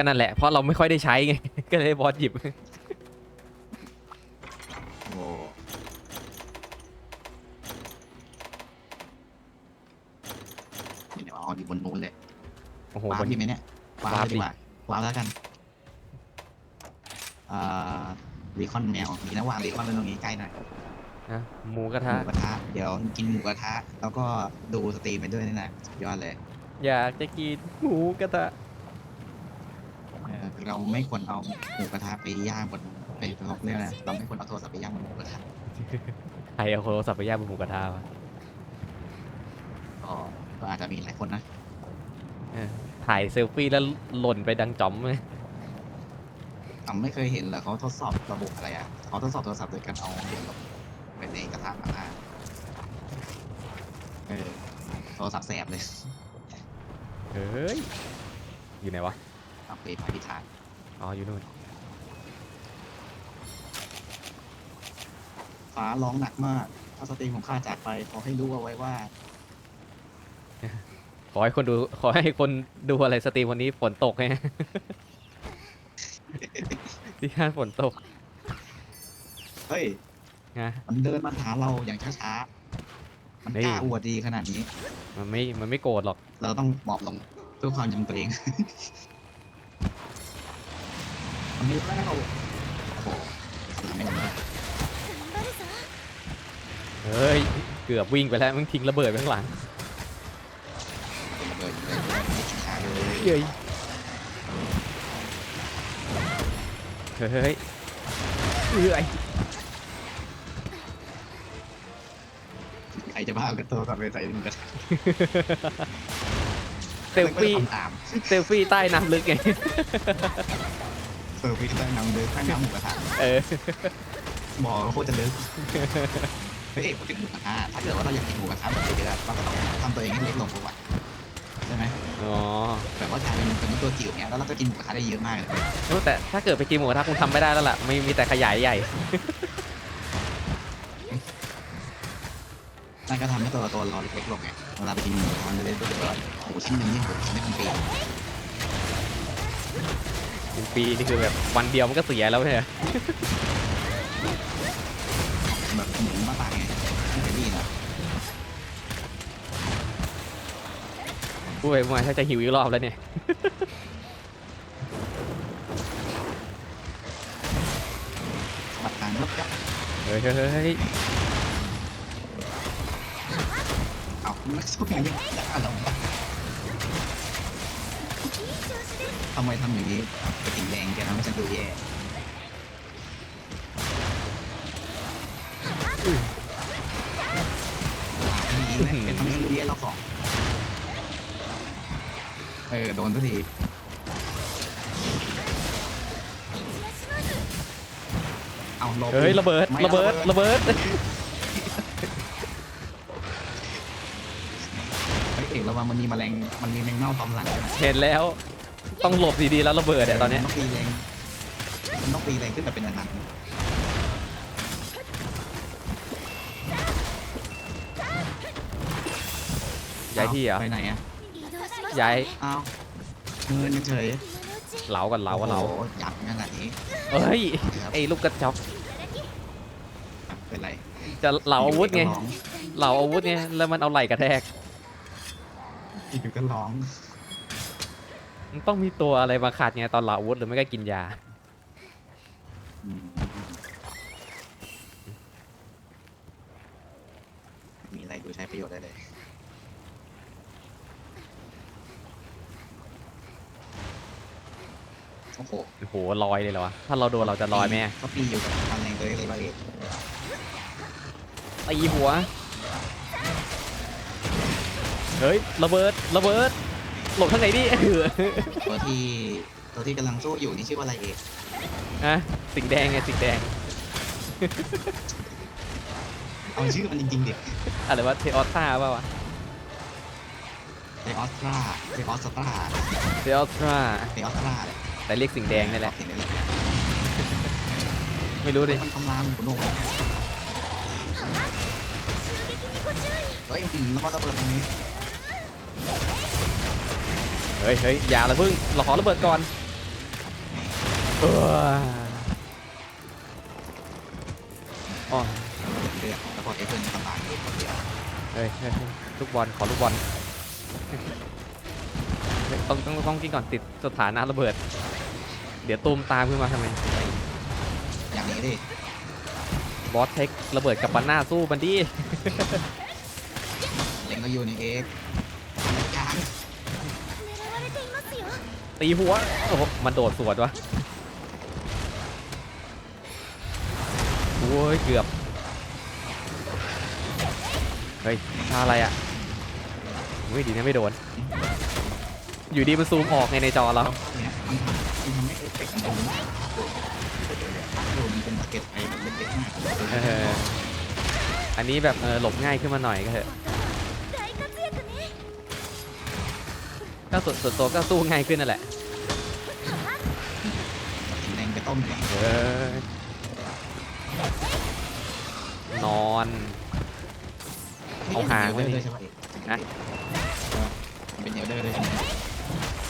ก็นั่นแหละเพราะเราไม่ค่อยได้ใช้ไง ก็เลยให้บอสหยิบ โอ้เดี๋ยวเอาอยู่บนนู้นเลยโอ้โหวาบร์ปนดีไหมเนี่ยวาวาร์ร์ปปดิ ดีกว่าวาร์ปแล้วกันอ่ารีคอนแมวมีนะวางรีคอนไว้ตรงนี้ใกล้หน่อยนะหมูกระหทะ มูกระทะเดี๋ยวกินหมูกระทะ แล้วก็ดูสตรีมไปด้วยนี่แหละสุดยอดเลย อยากจะกินหมูกระทะ เออเราไม่ควรเอาหมูกระทะไปย่างบนไปเขาเรียกอะไรเราไม่ควรเอาโทรศัพท์ไปย่างบนหมูกระทะใครเอาโทรศัพท์ไปย่างบนหมูกระทะวะก็ก็อาจจะมีหลายคนนะเออถ่ายเซลฟี่แล้วหล่นไปดังจอมเลยผมไม่เคยเห็นเหรอเขาทดสอบระบบอะไรอะเขาทดสอบโทรศัพท์โดยการเอาเหรียญลงไปในกระทะมาม่าเออโทรศัพท์แสบเลย เฮ้ย อยู่ไหนวะ เอาไปไปพิธานอ๋ออยู่นู่นฟ้าร้องหนักมาก ถ้าสตรีมของข้าจากไป ขอให้รู้เอาไว้ว่า ขอให้คนดูขอให้คนดูอะไรสตรีมวันนี้ฝนตกไง ที่คาดฝนตกเฮ้ย นะมันเดินมาหาเราอย่างช้าๆ มันกล้านี่อวดดีขนาดนี้ มันไม่มันไม่โกรธหรอก เราต้องหมอบลงเพื่อความยำเกรง มันมีแล้วโอ้โหไม่ได้เฮ้ย เกือบวิ่งไปแล้วมันทิ้งระเบิดไปข้างหลังเบิดเลยไม่กินขาเลยเย้ยเฮ้ยเอ้ยใครจะบ้ากระตัวกับไปใส่ถุงกระทะเซลฟี่ไม่ได้ทำตามเซลฟี่ใต้น้ำลึกไง เซลฟี่ใต้น้ำเลยใต้น้ำหมูกระทะเออบอกว่าโคตรจะลึกเฮ้ยพูดถึงหมูกระทะถ้าเกิดว่าเราอยากกินหมูกระทะแบบเยอะๆเราก็ต้องทำตัวเองให้เล็กลงก่อนใช่ไหมอ๋อแบบว่ากลายเป็นเป็นตัวจิ๋วเนี้ยแล้วเราก็กินหมูกระทะได้เยอะมากเลยเออแต่ถ้าเกิดไปกินหมูกระทะคงทำไม่ได้แล้วล่ะไม่มีแต่ขยายใหญ่นั่นก็ทำให้ตัวตัวเราเล็กลงไงเวลาไปกินหมูกระทะมันจะได้รู้สึกว่าหมูชิ้นหนึงนี่หมูชิ้นนี้เป็นปี เป็นปีนี่คือแบบวันเดียวมันก็เสียแล้วเนี่ยแบบหมูมาตายไงไม่เคยได้ยินอะพูดไปมาถ้าจะหิวอีกรอบแล้วเนี่ย บัตรทางรถจับเฮ้ยเฮ้ยเฮ้ยเอาไม่สู้อย่างนี้จะอะไรวะทำไมทำอย่างนี้กระติ่งแดงแกทำให้ฉันดูแย่ดีนะเป็นทำให้ฉันดูแย่รอบสองเออโดนสักทีเอาหลบเฮ้ยระเบิดไม่ระเบิดระเบิดเฮ้ยเอกระวังมันมีแมลงมันมีแมงเม่าตอมหลังด้วยนะเห็นแล้ว ต้องหลบดีๆแล้วระเบิดเนี่ยตอนเนี้ยมัต้องตีแรงมันต้องตีแรงขึ้นแบบเป็นอันนั้นย้ายที่เหรอ ไปไหนอะย้ายอ้าวเงินเฉยเหลากันเหลากันเหลาโอ้โหยับขนาดนี้เฮ้ยครับไอ้ลูกกระจอกเป็นไรจะเหลาอาวุธไงอยู่เหลาอาวุธไงแล้วมันเอาไหล่กระแทกก็ร้องอยู่ก็ร้อง มันต้องมีตัวอะไรมาขัดไงตอนเหลาอาวุธหรือไม่ก็กินยาอืมมีอะไรดูใช้ประโยชน์ได้เลยโอ้โหโอ้โหลอยเลยเหรอวะ ถ้าเราโดนเราจะลอยไหมก็ปีอยู่กับพันแรงตัวเล็กๆเลยตีหัว เฮ้ย ระเบิด ระเบิด หลบทางไหนดิเออตัวที่ตัวที่กำลังสู้อยู่นี่ชื่อว่าอะไรเอกอะสิงแดงไงสิงแดง เอาชื่อมันจริงๆเด็กอะไรวะเทออสตาเปล่าวะเทออสตราเทออสตราเทออสตาเทออสตราเลยแต่เรียกสิงแดงนี่แหละ เห็นเลยไม่รู้ดิมันทำลายมันขุนนกเฮ้ยอืมแล้วก็ระเบิดตรงนี้ เฮ้ยเฮ้ยอย่าละพึ่งเราขอระเบิดก่อนเอออ๋อเลือกแล้วพอเอฟเฟนตายเลยคนเดียวเฮ้ยเฮ้ยเฮ้ยลูกบอลขอลูกบอลเฮ้ยต้องต้องต้องกินก่อนติดสถานะระเบิด เดี๋ยวตูมตามขึ้นมาทำไมอย่างนี้ดิบอสเทคระเบิดกับปันหน้าสู้มันดิเล็งก็อยู่ในเอ็กก ตีหัว โอ้โห มันโดดสวนวะโอ้ย เกือบ เฮ้ยท่าอะไรอะเฮ้ยดีนะไม่โดน อยู่ดีมันซูมออกไงในจอเราอันตรงมากโดนเป็นสเก็ตไอแบบเล็กๆมากเอออันนี้แบบเออหลบง่ายขึ้นมาหน่อยก็เถอะ ก็ส่วนส่วนตัวก็สู้ง่ายขึ้นนั่นแหละแดงไปต้มเลยเออนอน เอาหางไว้นี่ใช่ไหมนะ เป็นเอลเดอร์ด้วยใช่ไหม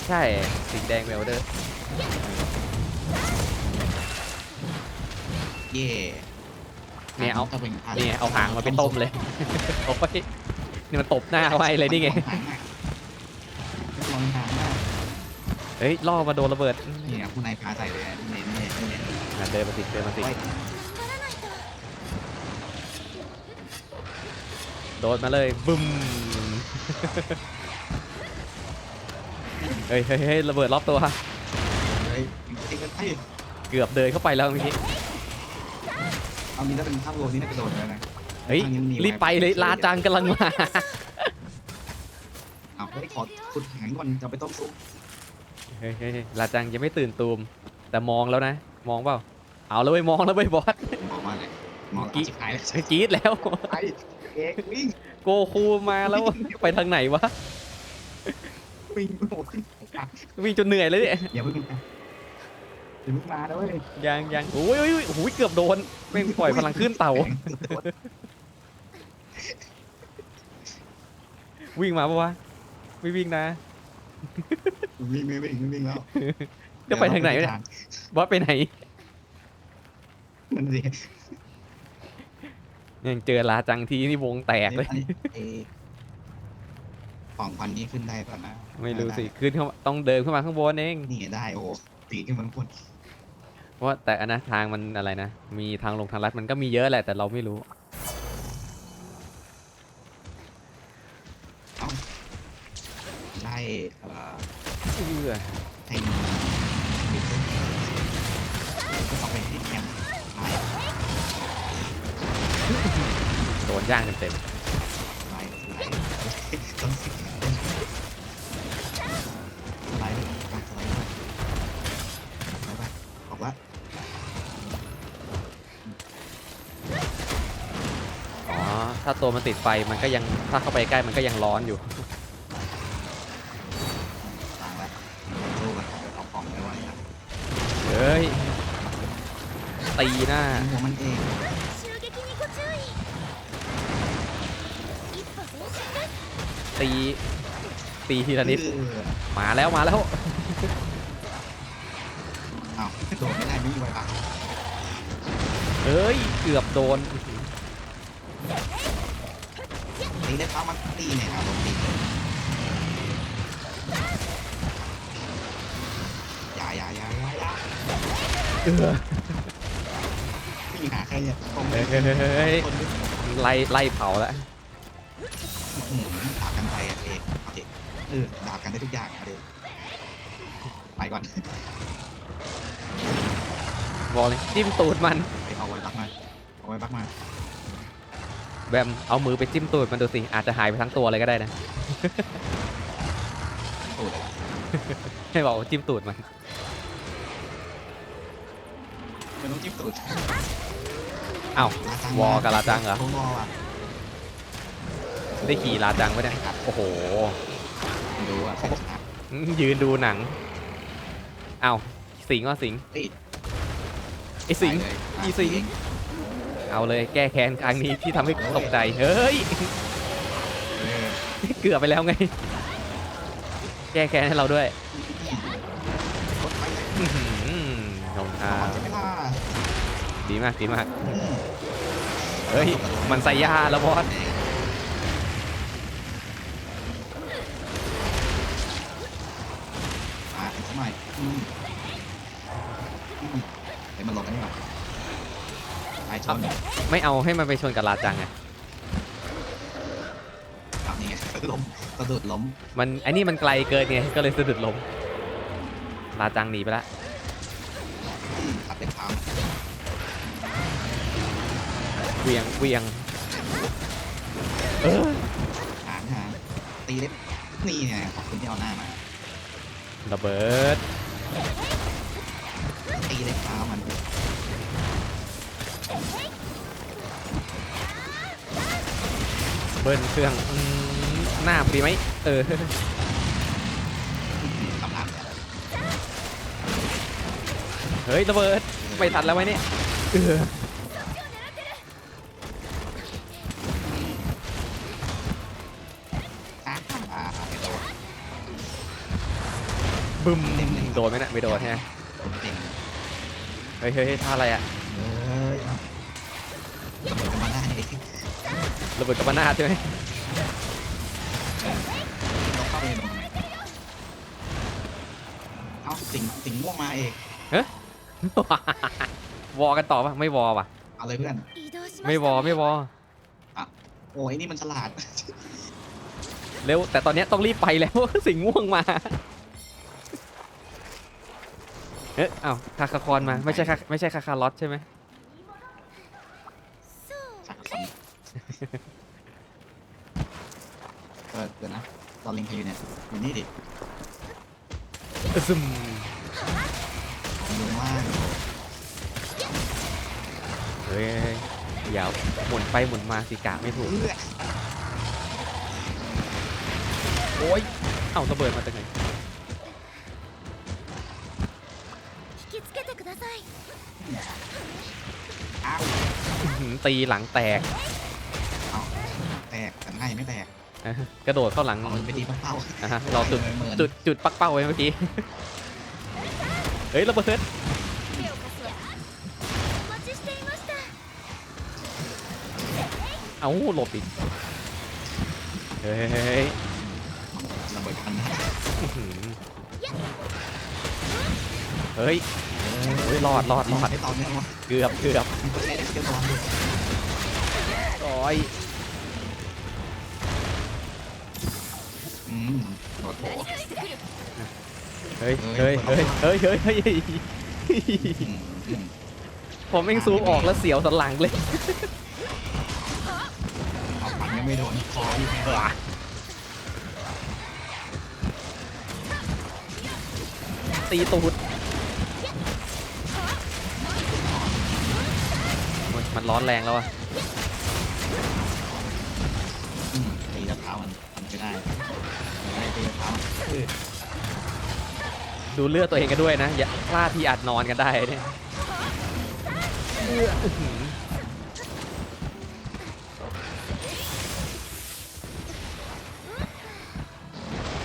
ใช่สีแดงเวลเดอร์เย่เนี่ยเอาก็เป็นนี่เอาหางมาไปต้มเลย โอ้ยนี่มันตบหน้าไว้เลยนี่ไงลอ งทางได้เฮ้ยล่อมาโดนระเบิดเนี่ยคุณนายพาใส่เลยเน้นเน้นเน้นอะเดินมาสิเดินมาสิโดนมาเลยบึ้มเฮ้ยเฮ้ยระเบิดล็อบตัว เฮ้เกือบเดินเข้าไปแล้วเมื่อกี้ เอามีถ้าเป็นภาพโลนี่น่าจะโดนแล้วนะเฮ้ย รีบไปเลยลาจังกำลังมา ขอขุดหางก่อนจะไปต้มซุปเฮ้ยเฮ้ยเฮ้ยลาจังยังไม่ตื่นตูม แต่มองแล้วนะ มองเปล่า เอาแล้วเว้ยมองแล้วเว้ยบอส บอกว่าอะไรมองกิ๊กิ๊กหายเลยเฮ้ยกรี๊ดแล้วไปเอ็กวิ่งโกคูมาแล้วไปทางไหนวะ วิ่งโอ้โหวิ่งจนเหนื่อยเลยเนี่ยอย่าเพิ่งมาอย่าเพิ่งมาด้วยยังยังโอ้ยโอ้ยโอ้ยโอ้ยเกือบโดนแม่งปล่อยพลังขึ้นเต่าวิ่งมาปะวะ ไม่วิ่งนะ วิ่งวิ่งวิ่งวิ่งแล้วจะไปทางไหนวะเนี่ย บอสไปไหนนั่นสิยังเจอลาจังทีนี่วงแตกเลยอันนี้ไอ้ป่องควันนี้ขึ้นได้ป่ะนะไม่รู้สิขึ้นเข้ามาต้องเดินขึ้นมาข้างบนเอง นี่ได้โอ้ตีขึ้นมาบนเพราะว่าแต่อันนะทางมันอะไรนะ มีทางลงทางลัดมันก็มีเยอะแหละแต่เราไม่รู้ ได้เอ่อเอื้อแทงบิดเส้นก็ต้องไปที่แคมป์ไปโดนย่างเต็มไปไปต้องสิไปไปไปไปไปบอกว่าๆอ๋อ ถ้าตัวมันติดไฟมันก็ยัง ถ้าเข้าไปใกล้มันก็ยังร้อนอยู่ ตีหน้า หัวมันเองตี ตีทีละนิดมาแล้วมาแล้วโดนไม่ได้ไม่มีไว้ปะเอ้ย เกือบโดน ตีได้ปั๊บมันตีเนี่ยครับผมตีเลยอย่อย่าอย่าอย่าอย่าเออ ม่มีหาใครเนี่ยตรงเฮ้ยเฮ้ยเฮ้ยเฮ้ยคนนี้ไล่ไล่เผาแล้วอืมด่ากันไปอะเอกเอาเอกเออด่ากันได้ทุกอย่างเอาเอกไปก่อนบอกเลยจิ้มตูดมัน ไปเอาไว้บักมาเอาไว้บักมาแบมเอามือไปจิ้มตูดมันดูสิ อาจจะหายไปทั้งตัวเลยก็ได้นะโอ้ยให้บอกว่าจิ้มตูดมัน มันต้องจิ้มตูดเอ้าลาจังวอกับลาจังเหรอวออะได้ขี่ลาจังปะเนี่ยโอ้โหดูอะใครชนะยืนดูหนัง เอ้าสิงก็สิงติดไอสิงไปเลยอีสิง เอาเลยแก้แค้นครั้งนี้ที่ทำให้ตกใจ เฮ้ย เออเกือบไปแล้วไง แก้แค้นให้เราด้วยรถไปเลยอื้อหือโหขอบคุณคอ๋รัอบใช่ไหมล่ะดีมากดีมาก อืม เฮ้ย มันใส่ยาแล้วบอสอ่าเป็นสมัยอืมอืมเดี๋ยวมันหลบกันดีกว่าไปชนไม่เอาให้มันไปชนกับลาจังไงเอานี่ไงล้มสะดุดล้มมันไอ้นี่มันไกลเกินไงก็เลยสะดุดล้มลาจังหนีไปละ วียงเวียงเออหางหางตีเล็บนี่ไงขอบคุณที่เอาหน้ามาระเบิดตีเล็บเท้ามันเบิ้ลเครื่องอืมหน้าดีไหมเออกำลังเนี่ยเฮ้ยระเบิดไม่ทันแล้วไหมเนี่ยเออ บึ้มโดนไหมนะไม่โดนใช่ไหมเฮ้ยเฮ้ยท่าอะไรอะระเบิดกับบ้านาใช่ไหมสิงสิงม่วงมาเองเฮ้ยวอกันต่อปะไม่วอปะอะไรเพื่อน ไม่วอไม่วออ่โอ้ยนี่มันฉลาด เร็วแต่ตอนนี้ต้องรีบไปแล้วสิงม่วงมา อ๊ะอ้าวคาคาคอนมา ไม่ใช่คาไม่ใช่คาคาลอตใช่ไหมそうสักคนเออเดี๋ยวนะตอนลิงเพย์เนี่ยอยู่นี่ดิซึมอยู่ว่างเฮ้ยยาวหมุนไปหมุนมาสิกะไม่ถูกเอื้อโอ้ยเอ้าระเบิดมาจากไหน ตีหลังแตก แตกแต่ไม่ไม่แตกกระโดดเข้าหลังเอาไปดีปักเป้าเราจุดจุดจุดปักเป้าไว้เมื่อกี้ เฮ้ยระเบิดเอาหลบอีก เฮ้ยระเบิดพันเฮ้ย เฮ้ยรอดรอดรอด ตอนนี้วะเกือบเกือบมันก็ใช้ได้เกี่ยวตอนดูโอ้ยอืมโอ้โหเฮ้ยเฮ้ยเฮ้ยเฮ้ยเฮ้ยเฮ้ยอืมอืมผมเองซูมออกแล้วเสียวสันหลังเลยเอาปันยังไม่โดนคออยู่ไงตีตูด มันร้อนแรงแล้วอะอืมตีแล้วเท้ามันทำไม่ได้ไม่ได้ตีแล้วเท้าเออดูเลือดตัวเองกันด้วยนะ อย่าพลาดที่อาจนอนกันได้เนี่ยอื้อหือ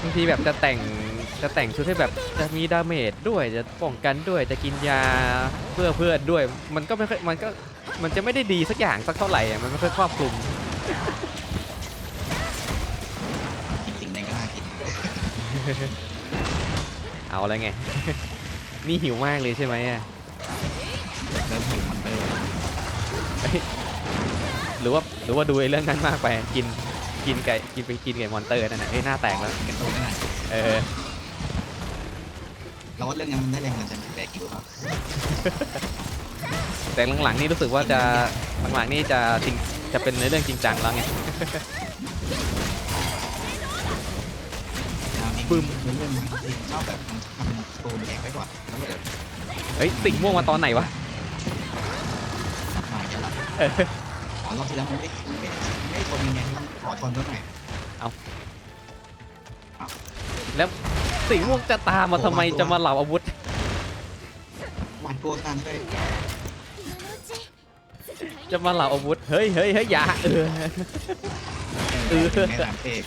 บางทีแบบจะแต่งจะแต่งชุดให้แบบจะมีดาเมจด้วยจะป้องกันด้วยจะกินยาเพื่อเพื่อนด้วย มันก็ไม่ค่อยมันก็ มันจะไม่ได้ดีสักอย่างสักเท่าไหร่อะมันไม่ค่อยครอบคลุมกินสิ่งใดก็น่ากินเอาแล้วไง นี่หิวมากเลยใช่ไหมอะเริ่มหิวมันเตอร์หรือว่าหรือว่าดูไอ้เรื่องนั้นมากไปกินกินไก่กินไปกินไก่มอนเตอร์นั่นน่ะเอ้ยหน้าแตกแล้วกันตัวไม่ได้เออ เราว่าเรื่องนี้มันได้แรงมันจะแบกอยู่ครับ แต่หลังๆนี่รู้สึกว่าจะหลังๆนี่จะจริงจะเป็นในเรื่องจริงจังแล้วไงปึ้มชอบแบบทำตัวแดงไว้ก่อนเฮ้ยสิ่งม่วงมาตอนไหนวะขอรอบที่แล้วไม่ไม่ไม่ทนยังไงขอทนด้วยหนเอาแล้วสิ่งม่วงจะตามมาทำไมจะมาเหล่าอาวุธวานกลันด้ย จะมาเหล่าอาวุธ เฮ้ยเฮ้ยเฮ้ยอย่าเออ เออ เป็นเอก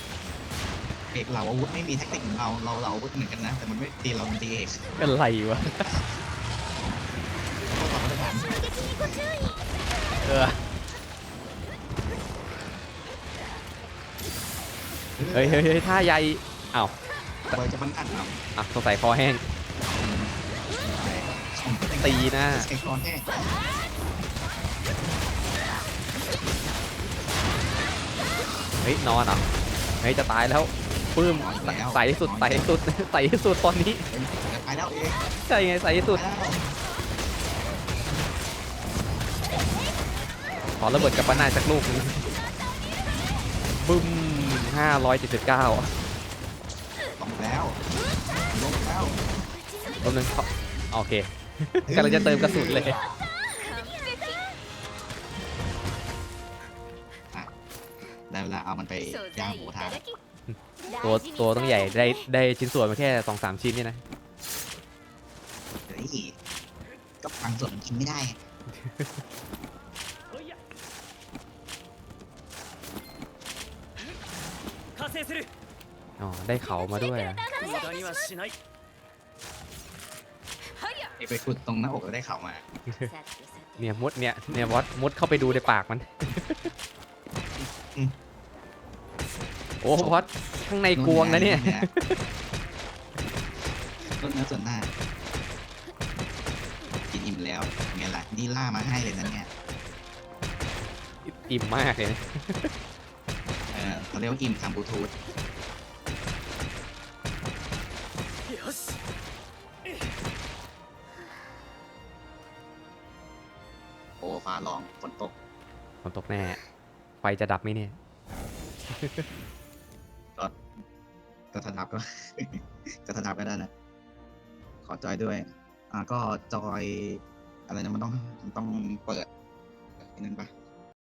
เอกเหล่าอาวุธไม่มีแท็กติกเราเราเหล่าอาวุธเหมือนกันนะ แต่มันไม่ตีเรามัตีเอกันไรวะเออเฮ้ยเฮ้ยท่าใหญ่อ้าเบอร์จะมันอัดเราอะสงสัยคอแห้ง ตีหน้า สเก็ตคอแห้ง ฮ้ยนอนเหรอเฮ้ยจะตายแล้วปื้มใส่ที่สุดใส่ที่สุดใส่ที่สุดตอนนี้เฮ้ยจะตายแล้วเองใช่ไงใส่ที่สุดตายแล้วขอระเบิดกับปะนาจากลูกนึงบึ้มห้าร้อยเจ็ดสิบเก้าลงแล้วลงแล้วตัวนึงเขาโอเคกำลังจะเติมกระสุนเลย ไปย่างหมูกทะตัวตัวต้องใหญ่ได้ได้ชิ้นส่วนมาแค่สองสามชิ้นนี่นะก็บางส่วนกินไม่ได้อ๋อได้เขามาด้วยอะไปขุดตรงหน้าอกแล้ได้เขามา เนี่ยมดเนี่ยเนี่ยวัดมดเข้าไปดูในปากมัน โอ้วอดข้างในกวงนะเนี่ยต้นเนื้อส่วนหน้า กินอิ่มแล้วไงล่ะนี่ล่ามาให้เลยนะเนี่ยอิ่มมากเลยนะเออเขาเรียกว่าอิ่มทางบลูทูธよしโอ้ฟ้าร้องฝนตกฝนตกแน่ไฟจะดับไหมเนี่ย ก็ถนับก็ก็ถนับก็ได้นะขอจอยด้วย อ่าก็จอย อะไรนะมันต้องมันต้องเปิดอันนั้นปะ